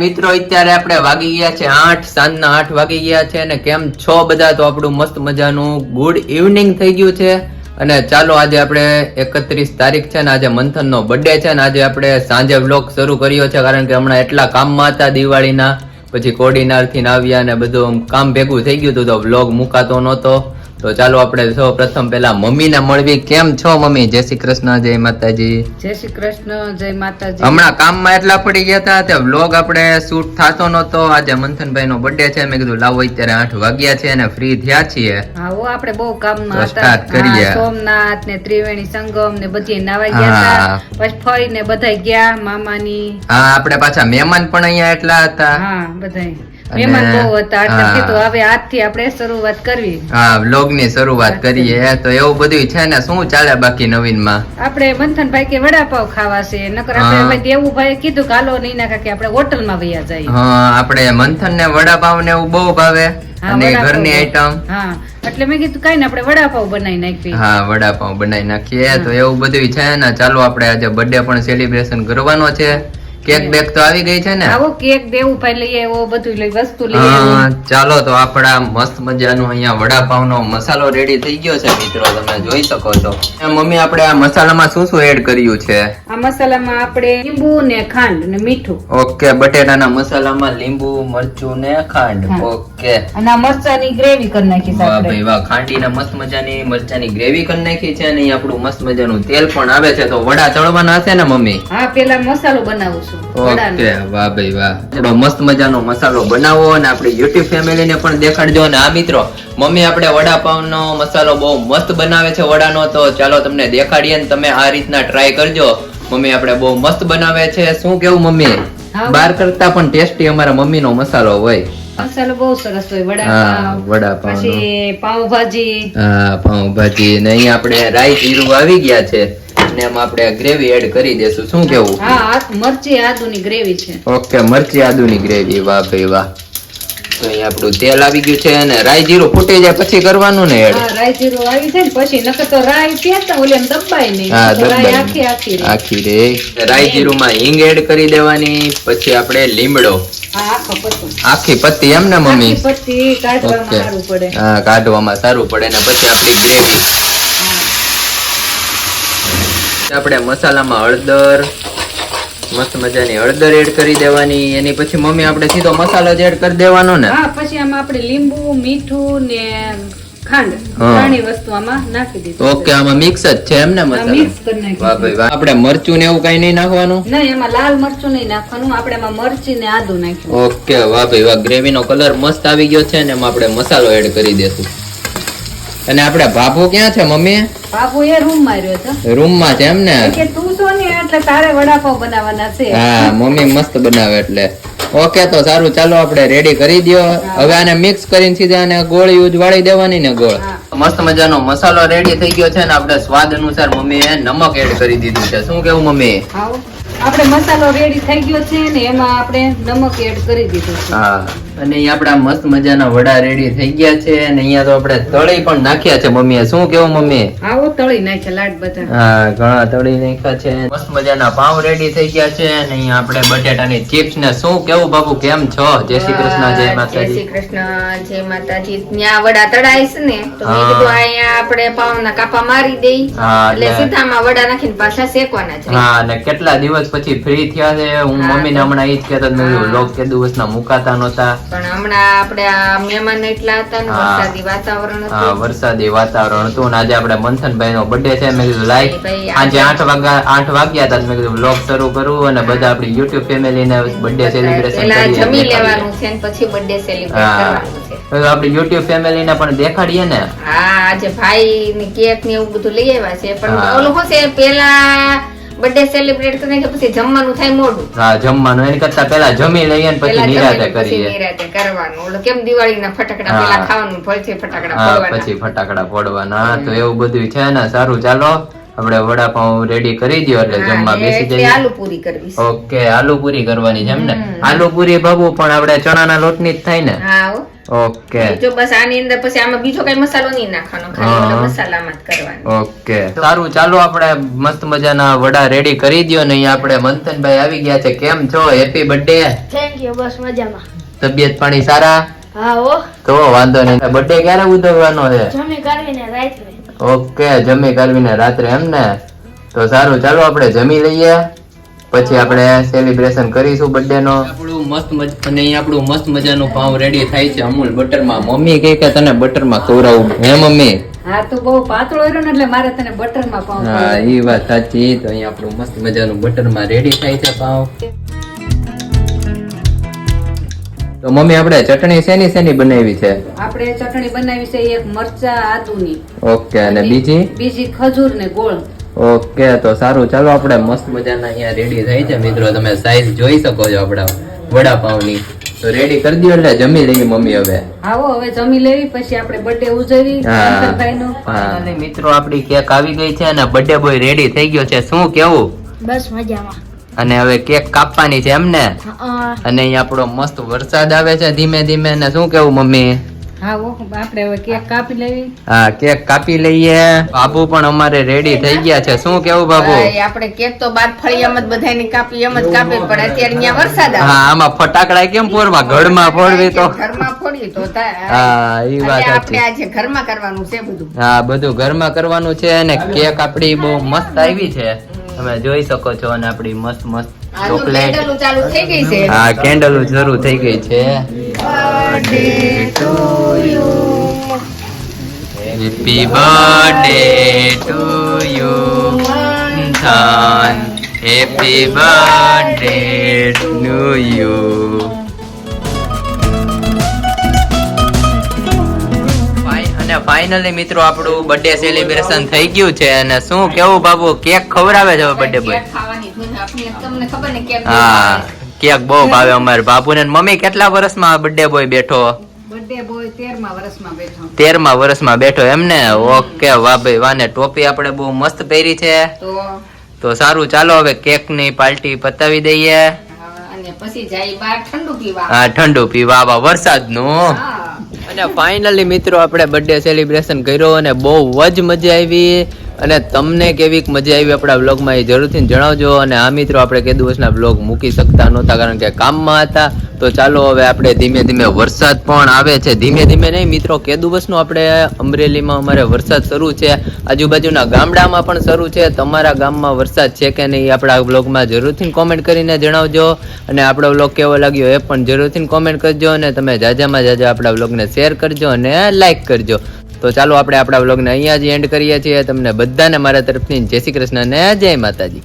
મિત્રો, અત્યારે આપણે વાગી ગયા છે આઠ, સાંજના આઠ વાગી ગયા છે અને કેમ છો બધા? તો આપણું મસ્ત મજાનું ગુડ ઇવનિંગ થઈ ગયું છે. અને ચાલો આજે આપણે એકત્રીસ તારીખ છે ને આજે મંથનનો બર્થડે છે ને આજે આપણે સાંજે વ્લોગ શરૂ કર્યો છે, કારણ કે હમણાં એટલા કામમાં હતા દિવાળીના. પછી કોડીનારથી આવ્યા ને બધું કામ ભેગું થઈ ગયું હતું તો વ્લોગ મુકાતો નહોતો. તો ચાલો આપણે સૌ પ્રથમ પેલા મમ્મીને મળવી. કેમ છો મમ્મી? જય શ્રી કૃષ્ણ જય માતાજી. જય શ્રી કૃષ્ણ જય માતાજી. હમણાં કામમાં એટલા પડી ગયા હતા તે વ્લોગ આપણે શૂટ થતો નતો આજે મંથનભાઈ નો બર્થડે છે મેં કીધું લાવો અત્યારે આઠ વાગ્યા છે અને ફ્રી થયા છીએ. હા ઓ આપણે બહુ કામમાં હતા. કરીએ. સોમનાથ ને ત્રિવેણી સંગમ ને બધી નાવા ગયા. હતા. પછી ફરીને બધા ગયા મામાની. હા આપણે પાછા મહેમાન પણ અહીંયા એટલા હતા. હા બધા અને- મહેમાન બહુ હતા એટલે હા. હવે આજથી આપણે શરૂઆત કરવી. હા વ્લોગની શરૂઆત કરીએ. તો એવું બધું છે ને શું ચાલે બાકી નવીનમાં આપણે મંથનભાઈ કે વડાપાવ ખાવા છે નકર આપણે દેવુભાઈ કીધું કાલો નહીં નાખા કે આપણે હોટલમાં વયા જઈએ. હા આપણે મંથન ને વડાપાવ ને એવું બહુ ભાવે અને ઘર ઘરની આઈટમ હા એટલે મેં કીધું કઈ ને આપણે વડાપાવ બનાવી નાખીએ. હા વડાપાવ બનાવી નાખીએ. તો એવું બધું છે ને ચાલો આપણે આજે બર્થડે પણ સેલિબ્રેશન કરવાનો છે. કેક બેક તો આવી ગઈ છે ને? આવો કેક દેવુભાઈ લઈ આવ્યો બધું લઈ વસ્તુ લઈ હા, ચાલો તો આપડા મસ્ત મજાનો અહીંયા વડાપાવનો મસાલો રેડી થઈ ગયો છે મિત્રો તમે જોઈ શકો છો. મમ્મી આપણે આ મસાલામાં શું શું એડ કર્યું છે? આ મસાલામાં આપણે લીંબુ ને ખાંડ ને મીઠું. ઓકે બટેટાના મસાલામાં લીંબુ મરચું ને ખાંડ. ઓકે. અને આ મરચાની ગ્રેવી કરી નાખી છે વાહ ભાઈ વાહ ખાંડીના મસ્ત મજાની મરચાની ગ્રેવી કરી નાખી છે અને અહીં આપણું મસ્ત મજાનું તેલ પણ આવે છે. તો વડા તળવાના હશે ને મમ્મી? હા પેલા મસાલો બનાવું છું ઓકે વાહ ભાઈ વાહ. આપણો મસ્ત મજાનો મસાલો બનાવો અને આપણી યુટ્યુબ ફેમિલી ને પણ દેખાડજો. અને આ મિત્રો મમ્મી આપણે વડાપાવનો મસાલો બહુ મસ્ત બનાવે છે વડાનો. તો ચાલો તમને દેખાડીએ ને તમે આ રીતના ટ્રાય કરજો. મમ્મી આપણે બહુ મસ્ત બનાવે છે. શું કેવું મમ્મી? બાર કરતા પણ ટેસ્ટી અમારા મમ્મીનો મસાલો હોય. મસાલો બહુ સરસ હોય વડાપાવ વડાપાવનો. પછી પાવભાજી હા પાઉંભાજી. ને અહીંયા આપણે રાઈ જીરું આવી ગયા છે. અને એમાં આપણે ગ્રેવી એડ કરી દેશું. શું કેવું? હા મરચી આદુની ગ્રેવી છે. ઓકે મરચી આદુની ગ્રેવી વાહ ભાઈ વાહ. તો અહીં આપણું તેલ આવી ગયું છે અને રાઈ જીરું ફૂટી જાય પછી કરવાનું ને એડ હા રાઈ જીરું આવી જાય ને પછી નકર તો રાઈ પેતા ઓલે એમ દબાય નહીં. હા દબાય આખી આખી આખી રે રાઈ જીરુંમાં હિંગ એડ કરી દેવાની પછી આપણે લીમડો. આખી પત્તી. એમ ને મમ્મી? પત્તી કાઢવામાં સારું પડે. હા કાઢવામાં સારું પડે ને પછી આપણી ગ્રેવી આપણે મસાલામાં હળદર મસ્ત મજાની હળદર એડ કરી દેવાની. એની પછી મમ્મી આપણે સીધો મસાલો જ એડ કરી દેવાનો ને. હા પછી આમાં આપણે લીંબુ મીઠું ને ઓકે આમાં મિક્સ જ છે એમ ને મસાલો? આપણે મરચું ને એવું કઈ નહીં નાખવાનું? નહીં એમાં લાલ મરચું નહીં નાખવાનું. આપણે એમાં મરચી ને આદુ નાખ્યું. ઓકે વાહ ભાઈ વાહ. ગ્રેવી નો કલર મસ્ત આવી ગયો છે ને એમાં આપણે મસાલો એડ કરી દેશું. અને આપણે બાપુ ક્યાં છે મમ્મી? બાપુ એ રૂમ માર્યો હતો રૂમમાં છે એમ ને? કે તું છો ને એટલે તારે વડાપાવ બનાવવાના છે. હા મમ્મી મસ્ત બનાવે એટલે. ઓકે તો સારું ચાલો આપણે રેડી કરી દો હવે આને મિક્સ કરીને સીધા આને ગોળ યુઝ વાળી દેવાની ને ગોળ. મસ્ત મજાનો મસાલો રેડી થઈ ગયો છે ને આપણે સ્વાદ અનુસાર મમ્મીએ નમક એડ કરી દીધું છે. શું કેવું મમ્મી? આવો. આપણે મસાલો રેડી થઈ ગયો છે ને એમાં આપણે નમક એડ કરી દીધું છે. હા. અને અહીંયા આપણા મસ્ત મજાના વડા રેડી થઈ ગયા છે. અને અહીંયા તો આપણે તળી પણ નાખ્યા છે મમ્મીએ. શું કેવું મમ્મી આવો તળી નાખ્યા લાડ બધા. હા ઘણા તળી નાખ્યા છે. મસ્ત મજાના પાવ રેડી થઈ ગયા છે અને અહીંયા આપણે બટેટાની ચિપ્સ ને શું કેવું બાબુ કેમ છો? જય શ્રી કૃષ્ણ જય જય શ્રી કૃષ્ણ જય માતાજી. ત્યાં વડા તળાઈશ ને તો મેં કીધું અહીંયા આપણે પાવના કાપા મારી દઈ. એટલે સીધામાં વડા નાખીને પાછા શેકવાના છે. હા અને કેટલા દિવસ પછી ફ્રી થયા છે? હું મમ્મી મમ્મીને હમણાં ઈ જ કહેતો મેં કીધું લોક કે દિવસના મુકાતા નહોતા. પણ હમણાં આપણે આ મહેમાન એટલા હતા ને વરસાદી વાતાવરણ હતું. વરસાદી વાતાવરણ હતું. અને આજે આપણે મંથનભાઈ નો બર્થડે છે મેં કીધું લાઈક. આજે આઠ વાગ્યા આઠ વાગ્યા હતા મેં કીધું બ્લોગ શરૂ કરું અને બધા આપણી યુટ્યુબ ફેમિલી ને બર્થડે સેલિબ્રેશન જમી લેવાનું છે પછી બર્થડે સેલિબ્રેટ કરવાનું આપણી યુટ્યુબ ફેમિલી ને પણ દેખાડીએ ને. હા આજે ભાઈ ની કેક ને એવું બધું લઈ આવ્યા છે પણ ઓલું શું છે પેલા બર્થડે સેલિબ્રેટ કરીને પછી જમવાનું થાય મોડું. હા જમવાનું. એની કરતા પહેલા જમી લઈએ ને પછી નિરાતે કરીએ. નિરાતે કરવાનું. ઓલું કેમ દિવાળીના ફટાકડા પહેલા ખાવાનું પછી ફટાકડા ફોડવાના. પછી ફટાકડા ફોડવાના. તો એવું બધું છે ને સારું. ચાલો આપણે વડાપાઉં રેડી કરી દો એટલે જમવા બેસી જઈએ. આલુ પૂરી કરવી ઓકે આલુ પૂરી કરવાની છે એમ ને? આલુ પૂરી બાબુ પણ આપણે ચણાના લોટની જ થાય ને? હો. ઓકે. જો બસ આની અંદર પછી આમાં બીજો કઈ મસાલો નહીં નાખવાનો ખાલી ઓલા મસાલામાં જ કરવાનો. ઓકે. સારું ચાલો આપણે મસ્ત મજાના વડા રેડી કરી દયો ને અહીંયા આપણે મંથનભાઈ આવી ગયા છે. કેમ છો? હેપી બર્થડે થેન્ક યુ બસ મજામાં. તબિયત પાણી સારા? હા ઓ તો વાંધો નહીં. બર્થડે ક્યારે ઉજવવાનો છે? જમી કરવીને રાત્રે. ઓકે જમી કરવીને રાત્રે એમ ને? તો સારું ચાલો આપણે જમી લઈએ. પછી આપણે સેલિબ્રેશન કરીશું બર્થડે નો. આપણું મસ્ત મજ અને અહીંયા આપણું મસ્ત મજાનો પાઉં રેડી થાય છે અમૂલ બટરમાં મમ્મી કહે કે તને બટરમાં ખવડાવું. હે મમ્મી? હા તું બહુ પાતળો રહ્યો ને એટલે મારે તને બટરમાં પાવ હા એ વાત સાચી. તો અહીં આપણું મસ્ત મજાનું બટરમાં રેડી થાય છે પાવ તો મમ્મી આપણે ચટણી શેની શેની બનાવી છે? આપણે ચટણી બનાવી છે એક મરચા આદુની. ઓકે અને બીજી? બીજી ખજૂર ને ગોળ. ઓકે તો સારું. ચાલો આપણે મસ્ત મજાના અહીંયા રેડી થઈ છે. મિત્રો તમે સાઈઝ જોઈ શકો છો આપણા વડાપાવની. તો રેડી કરી દો એટલે જમી લઈએ મમ્મી હવે. આવો હવે જમી લેવી પછી આપણે બર્થડે ઉજવી અને મિત્રો આપણી કેક આવી ગઈ છે અને બર્થડે બોય રેડી થઈ ગયો છે. શું કેવું? બસ મજામાં. અને હવે કેક કાપવાની છે એમ ને અને અહીંયા આપણો મસ્ત વરસાદ આવે છે ધીમે ધીમે. અને શું કેવું મમ્મી? હા આપણે હવે કેક કાપી લેવી હા કેક કાપી લઈએ. બાબુ પણ અમારે રેડી થઈ ગયા છે. શું કેવું બાબુ? આપણે કેક તો બાર ફળી એમ જ બધાની કાપી એમ જ કાપી પણ અત્યારે અહીંયા વરસાદ આવે. હા આમાં ફટાકડા કેમ ફોડવા? ઘરમાં ફોડવી તો. ઘરમાં ફોડી તો હા એ વાત આપણે આજે ઘરમાં કરવાનું છે બધું. હા બધું ઘરમાં કરવાનું છે અને કેક આપડી બહુ મસ્ત આવી છે. તમે જોઈ શકો છો અને આપડી મસ્ત મસ્ત ચોકલેટ હા કેન્ડલ શરૂ થઈ ગઈ છે. હેપી બર્થડે ટુ યુ ધન હેપી બર્થડે ટુ યુ અને ફાઇનલી મિત્રો આપણું બર્થડે સેલિબ્રેશન થઈ ગયું છે. અને શું કેવું બાબુ? કેક ખવડાવે છે બર્થડે બોય તમને ખબર ને કેક હા કેક બહુ ભાવે અમારે બાપુ ને મમ્મી. કેટલા વર્ષમાં બર્થડે બોય બેઠો? બર્થડે બોય તેરમા વર્ષમાં બેઠો. તેરમા વર્ષમાં બેઠો એમ ને? ઓકે વાહ ભાઈ વાને ટોપી આપણે બહુ મસ્ત પહેરી છે. તો? તો સારું ચાલો હવે કેકની પાર્ટી પતાવી દઈએ. હા, અને પછી જાય બહાર ઠંડુ પીવા. હા ઠંડુ પીવા આવા વરસાદનું. હા. અને ફાઇનલી મિત્રો આપણે બર્થડે સેલિબ્રેશન કર્યો અને બહુ જ મજા આવી. અને તમને કેવી મજા આવી આપણા વ્લોગમાં એ જરૂરથી જણાવજો. અને આ મિત્રો, આપણે કે દિવસના વ્લોગ મૂકી શકતા નહોતા, કારણ કે કામમાં હતા. તો ચાલો હવે આપણે ધીમે ધીમે વરસાદ પણ આવે છે. ધીમે ધીમે નહીં મિત્રો કે દિવસનો આપણે અમરેલીમાં અમારે વરસાદ શરૂ છે, આજુબાજુના ગામડામાં પણ શરૂ છે. તમારા ગામમાં વરસાદ છે કે નહીં આપણા વ્લોગમાં જરૂરથી કોમેન્ટ કરીને જણાવજો. અને આપણો વ્લોગ કેવો લાગ્યો એ પણ જરૂરથી કોમેન્ટ કરજો. અને તમે જાજામાં જાજા આપણા વ્લોગને શેર કરજો અને લાઈક કરજો. તો ચાલો આપણે આપણા વ્લોગને અહીંયા જ એન્ડ કરીએ છીએ. તમને બધાને મારા તરફથી જય શ્રી કૃષ્ણ ને જય માતાજી.